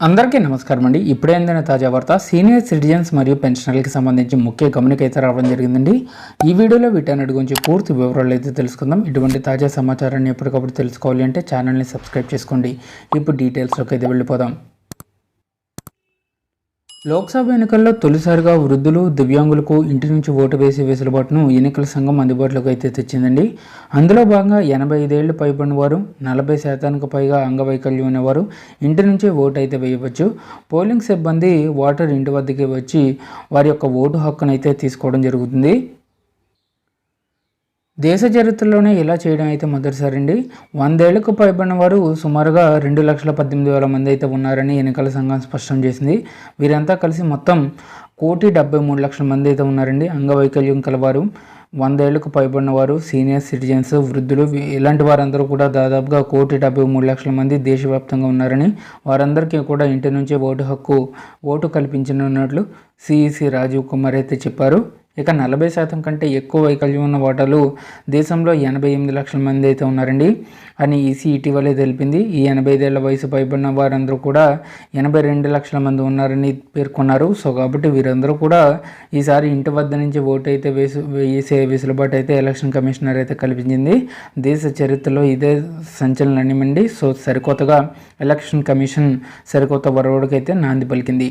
అందరికీ నమస్కారం అండి. ఇప్పుడే అందిన తాజా వార్త సీనియర్ సిటిజన్స్ మరియు పెన్షనర్లకి సంబంధించి ముఖ్య గమనిక అయితే రావడం జరిగిందండి. ఈ వీడియోలో వీటన్నిటి గురించి పూర్తి వివరాలు అయితే తెలుసుకుందాం. ఇటువంటి తాజా సమాచారాన్ని ఎప్పటికప్పుడు తెలుసుకోవాలి అంటే ఛానల్ని సబ్స్క్రైబ్ చేసుకోండి. ఇప్పుడు డీటెయిల్స్లోకి అయితే వెళ్ళిపోదాం. లోక్సభ ఎన్నికల్లో తొలిసారిగా వృద్ధులు దివ్యాంగులకు ఇంటి నుంచి ఓటు వేసే వెసులుబాటును ఎన్నికల సంఘం అందుబాటులోకి అయితే తెచ్చిందండి. అందులో భాగంగా ఎనభై ఐదేళ్ళు పైబడిన వారు నలభై శాతానికి పైగా అంగవైకల్యం ఉన్నవారు ఇంటి నుంచే ఓటు అయితే వేయవచ్చు. పోలింగ్ సిబ్బంది ఓటర్ ఇంటి వద్దకి వచ్చి వారి యొక్క ఓటు హక్కును అయితే తీసుకోవడం జరుగుతుంది. దేశ చరిత్రలోనే ఇలా చేయడం అయితే మొదటిసారండి. వందేళ్ళకు పైబడిన వారు సుమారుగా రెండు లక్షల పద్దెనిమిది వేల మంది అయితే ఉన్నారని ఎన్నికల సంఘం స్పష్టం చేసింది. వీరంతా కలిసి మొత్తం కోటి డెబ్బై మూడు లక్షల మంది అయితే ఉన్నారండి. అంగవైకల్యం కలవారు. వందేళ్ళకు పైబడిన వారు సీనియర్ సిటిజన్స్ వృద్ధులు ఇలాంటి వారందరూ కూడా దాదాపుగా కోటి డెబ్బై మూడు లక్షల మంది దేశవ్యాప్తంగా ఉన్నారని వారందరికీ కూడా ఇంటి నుంచే ఓటు హక్కు ఓటు కల్పించనున్నట్లు సిఈసి రాజీవ్ కుమార్ అయితే చెప్పారు. ఇక నలభై శాతం కంటే ఎక్కువ వైకల్యం ఉన్న ఓటర్లు దేశంలో ఎనభై ఎనిమిది లక్షల మంది అయితే ఉన్నారండి. అని ఈసీ ఇటీవలే తెలిపింది. ఈ ఎనభై ఐదేళ్ళ వయసు పైబడిన వారందరూ కూడా ఎనభై రెండు లక్షల మంది ఉన్నారని పేర్కొన్నారు. సో కాబట్టి వీరందరూ కూడా ఈసారి ఇంటి వద్ద నుంచి ఓటు అయితే వేసు వేసే వెసులుబాటు అయితే ఎలక్షన్ కమిషనర్ అయితే కల్పించింది. దేశ చరిత్రలో ఇదే సంచలనమండి సో సరికొత్తగా ఎలక్షన్ కమిషన్ సరికొత్త వరవడికైతే నాంది పలికింది.